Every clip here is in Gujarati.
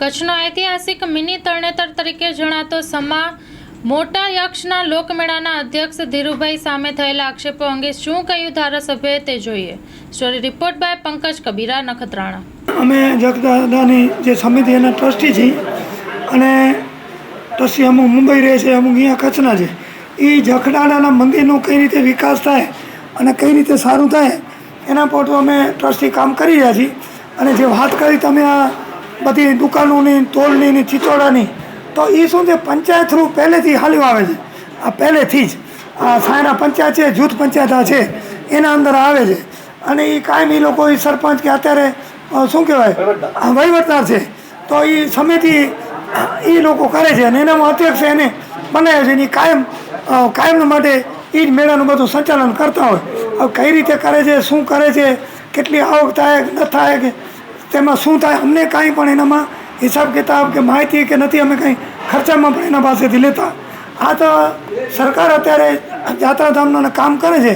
કચ્છનો ઐતિહાસિક મિની તરણેતર તરીકે જણાતો સમા મોટા યક્ષના લોકમેળાના અધ્યક્ષ ધીરુભાઈ સામે થયેલા આક્ષેપો અંગે શું કહ્યું ધારાસભ્યએ તે જોઈએ. Story report by Pankaj Kabira, Nakhatrana. અમે જગદાદાની જે સમિતિ એના ટ્રસ્ટી છીએ અને ટ્રસ્ટી અમુક મુંબઈ રહે છે, અમુક અહીંયા કચ્છના છે. એ જખડાડાના મંદિરનો કઈ રીતે વિકાસ થાય અને કઈ રીતે સારું થાય એના પર અમે ટ્રસ્ટી કામ કરી રહ્યા છીએ. અને જે વાત કરી તમે આ બધી દુકાનોની તોલની ને ચિચોડાની તો એ શું છે પંચાયત થ્રુ પહેલેથી હાલ્યું આવે છે. આ પહેલેથી જ. આ સાયના પંચાયત છે જૂથ પંચાયત છે. એના અંદર આવે છે. અને એ કાયમ એ લોકો એ સરપંચ કે અત્યારે શું કહેવાય? આ વહીવટદાર છે. તો એ સમિતિ એ લોકો કરે છે અને એનામાં અધ્યક્ષ એને બનાવે છે. એ કાયમ કાયમ માટે એ જ મેળાનું બધું સંચાલન કરતા હોય. હવે કઈ રીતે કરે છે શું કરે છે કેટલી આવક થાય કે ન થાય કે તેમાં શું થાય? અમને કાંઈ પણ એનામાં હિસાબ કિતાબ કે માહિતી કે નથી, અમે કંઈ ખર્ચામાં પણ એના પાસેથી લેતા. આ તો સરકાર અત્યારે યાત્રાધામનું કામ કરે છે,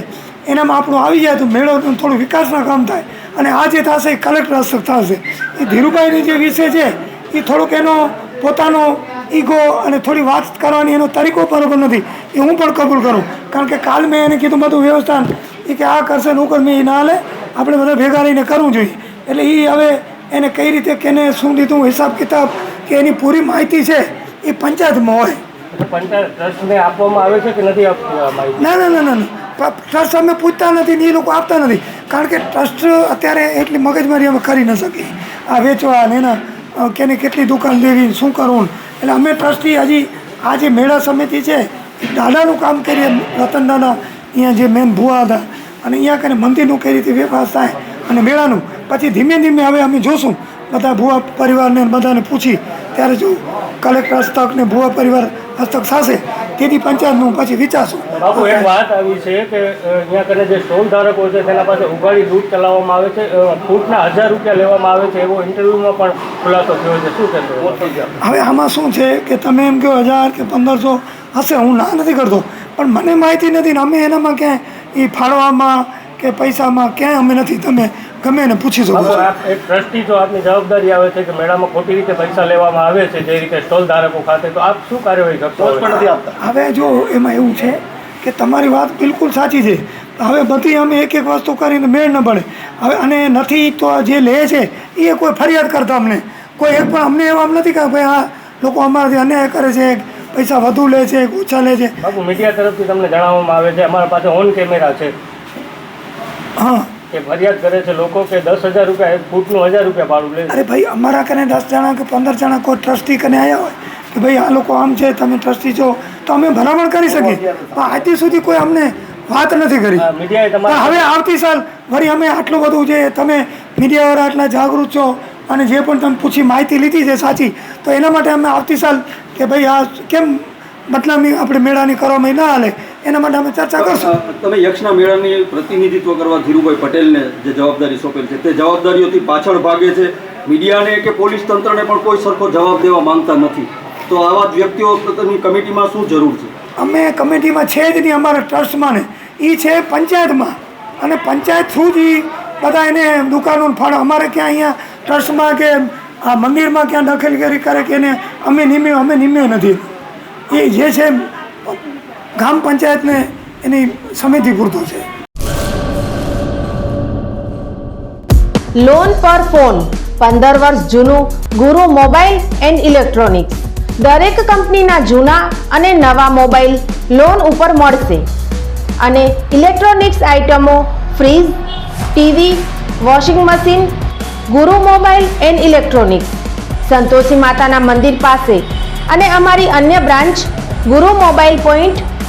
એનામાં આપણું આવી જાય તો મેળો થોડું વિકાસના કામ થાય અને આ જે થશે એ કલેક્ટર હસ્તક થશે. એ ધીરુભાઈની જે વિષય છે, એ થોડુંક એનો પોતાનો ઈગો અને થોડી વાત કરવાની એનો તરીકો બરોબર નથી, એ હું પણ કબૂલ કરું. કારણ કે કાલ મેં એને કીધું બધું વ્યવસ્થા એ કે આ કરશે ને કરશે એ ના લે. આપણે બધા ભેગા રહીને કરવું જોઈએ. એટલે એ હવે એને કઈ રીતે કેને શું દીધું હિસાબ કિતાબ કે એની પૂરી માહિતી છે એ પંચાયતમાં હોય. આપવામાં આવે છે કે નથી આપતી આ માહિતી? ના ના ના ના ટ્રસ્ટ અમે પૂછતા નથી ને એ લોકો આપતા નથી. કારણ કે ટ્રસ્ટ અત્યારે એટલી મગજમારી અમે કરી ન શકીએ. આ વેચવા ને એના કેને કેટલી દુકાન દેવી શું કરવું એટલે અમે ટ્રસ્ટી હજી આ જે મેળા સમિતિ છે દાદાનું કામ કરીએ રતન દાદા અહીંયા જે મેન ભુવા હતા. અને અહીંયા કને મંદિરનું કઈ રીતે વ્યવહાર થાય અને મેળાનું પછી ધીમે ધીમે હવે અમે જોશું. બધા ભુવા પરિવારને બધાને પૂછી ત્યારે જો કલેક્ટર હસ્તક ને ભુવા પરિવાર હસ્તક થશે તેથી પંચાયતનું પછી વિચારશું. બાપુ એક વાત આવી છે કે અહીંયા કને જે સ્ટોલ ધારકો છે તેના પાસે ઉગાડી દૂધ ચલાવવામાં આવે છે. ફૂટના હજાર રૂપિયા લેવામાં આવે છે. એવો ઇન્ટરવ્યુમાં પણ ખુલાસો થયો છે. શું કહેશો? હવે આમાં શું છે કે તમે એમ કહો હજાર કે પંદરસો હશે હું ના નથી કરતો. પણ મને માહિતી નથી ને અમે એનામાં ક્યાંય એ ફાળવામાં કે પૈસામાં ક્યાંય અમે નથી. તમે ગમે એને પૂછી શકો છો. એક ટ્રસ્ટી જો આપની જવાબદારી આવે છે કે મેળામાં ખોટી રીતે પૈસા લેવામાં આવે છે જે રીતે સ્ટોલ ધારકો ખાતે તો આપ શું કાર્યવાહી કરશો? આપતા. હવે જો એમાં એવું છે કે તમારી વાત બિલકુલ સાચી છે. હવે બધી અમે એક એક વસ્તુ કરીને મેળ ન પડે. હવે અને નથી તો જે લે છે એ કોઈ ફરિયાદ કરતા અમને. કોઈ એક પણ અમને એવા નથી કે ભાઈ આ લોકો અમારાથી અન્યાય કરે છે પૈસા વધુ લે છે ઓછા લે છે. બાપુ મીડિયા તરફથી તમને જણાવવામાં આવે છે અમારા પાસે ઓન કેમેરા છે. હા. કે ફરિયાદ કરે છે લોકો કે દસ હજાર રૂપિયા એક ફૂટનું હજાર રૂપિયા ભાડું લે અરે ભાઈ અમારા કને દસ જણા કે પંદર જણા કોઈ ટ્રસ્ટી કને આવ્યા હોય? કે ભાઈ આ લોકો આમ છે તમે ટ્રસ્ટી છો. તો અમે ભલામણ કરી શકીએ. પણ આજથી સુધી કોઈ અમને વાત નથી કરી. હવે આવતી સાલ વળી અમે આટલું બધું જે તમે મીડિયાવાળા આટલા જાગૃત છો અને જે પણ તમે પૂછી માહિતી લીધી છે સાચી તો એના માટે અમે આવતી સાલ કે ભાઈ આ કેમ બદનામી આપણે મેળાની કરવામાં ના હાલે? એના માટે અમે ચર્ચા કરશું. તમે યક્ષના મેળાની પ્રતિનિધિત્વ કરવા ધીરુભાઈ પટેલને જે જવાબદારી સોંપેલ છે તે જવાબદારીઓથી પાછળ ભાગે છે. મીડિયાને કે પોલીસ તંત્રને પણ કોઈ સરખો જવાબ દેવા માંગતા નથી. તો આવા વ્યક્તિઓ પોતાની કમિટીમાં શું જરૂર છે? અમે કમિટીમાં છે જ નહીં અમારા ટ્રસ્ટમાં ને એ છે પંચાયતમાં. અને પંચાયત થ્રુ જ બધા એને દુકાનો ફાળો. અમારે ક્યાં અહીંયા ટ્રસ્ટમાં કે આ મંદિરમાં ક્યાં દખલગીરી કરે કે એને અમે નિમ્યો અમે નિમે નથી. એ જે છે ગામ પંચાયતને એની સમિતિ પૂરતો છે. લોન પર ફોન પંદર વર્ષ જૂનું, ગુરુ મોબાઈલ એન્ડ ઇલેક્ટ્રોનિક્સ. દરેક કંપનીના જૂના અને નવા મોબાઈલ લોન ઉપર મળશે. અને ઇલેક્ટ્રોનિક્સ આઇટમો fridge, TV, washing machine, Guru mobile and electronics. Santoshi માતાના મંદિર પાસે. અને અમારી અન્ય branch, Guru mobile point